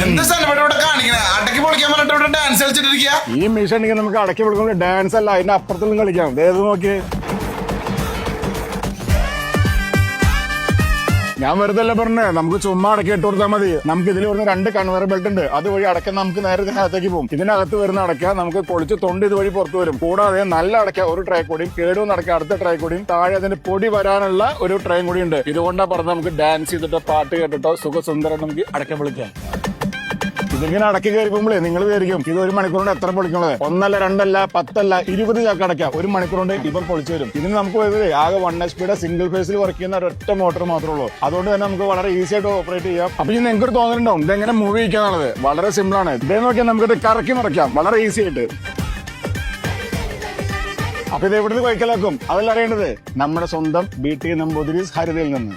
എന്താ സ്ഥലം ഇവിടെ കാണിക്കണേ? അടക്കി പൊളിക്കാൻ പറഞ്ഞിട്ട് ഇവിടെ ഡാൻസ് കളിച്ചിട്ടിരിക്കുക ഈ മിഷൻ ഉണ്ടെങ്കിൽ നമുക്ക് അടക്കി വിളിക്കുമ്പോൾ ഡാൻസ് അല്ല അതിന്റെ അപ്പുറത്തും കളിക്കാം. ഏത് നോക്കി. ഞാൻ വെറുതെ പറഞ്ഞേ? നമുക്ക് ചുമ്മാ അടക്കി ഇട്ട് കൊടുത്താൽ മതി. നമുക്ക് ഇതിൽ വരുന്ന രണ്ട് കൺവെയർ ബെൽറ്റ് ഉണ്ട്. അതുവഴി അടക്ക നമുക്ക് നേരെ ഇതിനകത്തേക്ക് പോകും. ഇതിനകത്ത് വരുന്ന അടക്ക നമുക്ക് പൊളിച്ച് തൊണ്ട് ഇതുവഴി പുറത്തു വരും. കൂടാതെ നല്ല അടക്ക ഒരു ട്രേ കൂടിയും കേടുവന്ന അടക്ക അടുത്ത ട്രേ കൂടിയും താഴെ അതിന് പൊടി വരാനുള്ള ഒരു ട്രേയും കൂടി ഉണ്ട് ഇതുകൊണ്ടാ പറഞ്ഞ നമുക്ക് ഡാൻസ് ചെയ്തിട്ടോ പാട്ട് കേട്ടിട്ടോ സുഖസുന്ദരം നമുക്ക് അടക്കം വിളിക്കാം. ഇതിങ്ങനെ അടക്കി കയറിപ്പോകുമ്പോഴേ നിങ്ങൾ വിചാരിക്കും ഇത് ഒരു മണിക്കൂർ കൊണ്ട് എത്ര പൊളിക്കണത്? ഒന്നല്ല രണ്ടല്ല പത്തല്ല ഇരുപത് ചാക്ക് അടയ്ക്കാം. ഒരു മണിക്കൂർ കൊണ്ട് ഇവർ പൊളിച്ചു വരും ഇതിന് നമുക്ക് വരുന്നത് ആകെ വൺ എച്ച് പിയുടെ സിംഗിൾ ഫേസിൽ വർക്ക് ചെയ്യുന്ന ഒരൊറ്റ മോട്ടർ മാത്രമേ ഉള്ളൂ. അതുകൊണ്ട് തന്നെ നമുക്ക് വളരെ ഈസി ആയിട്ട് ഓപ്പറേറ്റ് ചെയ്യാം. അപ്പൊ ഇനി നിങ്ങൾക്ക് തോന്നുന്നുണ്ടാവും ഇതെങ്ങനെ മൂവ് ചെയ്യിക്കാന്നുള്ളത് വളരെ സിമ്പിൾ ആണ്. ഇതേ നോക്കിയാൽ നമുക്കിത് കറക്കി മറിക്കാം. വളരെ ഈസി ആയിട്ട്. അപ്പൊ ഇത് എവിടുന്ന് കഴിക്കലാക്കും? അതല്ല അറിയേണ്ടത്? നമ്മുടെ സ്വന്തം ബി ടി നമ്പൂതിരി ഹരിതയിൽ നിന്ന്.